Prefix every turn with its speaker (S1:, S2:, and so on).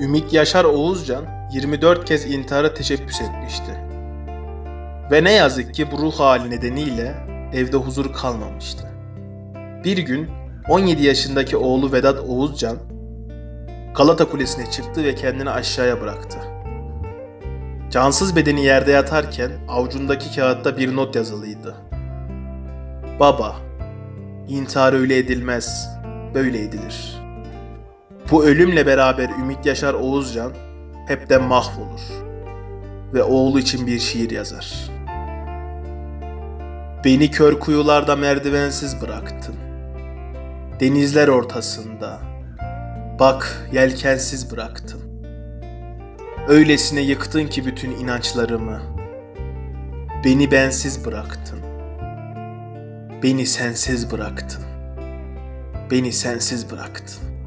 S1: Ümit Yaşar Oğuzcan 24 kez intihara teşebbüs etmişti. Ve ne yazık ki bu ruh hali nedeniyle evde huzur kalmamıştı. Bir gün 17 yaşındaki oğlu Vedat Oğuzcan Galata Kulesi'ne çıktı ve kendini aşağıya bıraktı. Cansız bedeni yerde yatarken avucundaki kağıtta bir not yazılıydı. Baba, intihar öyle edilmez, böyle edilir. Bu ölümle beraber Ümit Yaşar Oğuzcan hepten mahvolur ve oğlu için bir şiir yazar. Beni kör kuyularda merdivensiz bıraktın. Denizler ortasında, bak yelkensiz bıraktın. Öylesine yıktın ki bütün inançlarımı. Beni bensiz bıraktın. Beni sensiz bıraktın. Beni sensiz bıraktın.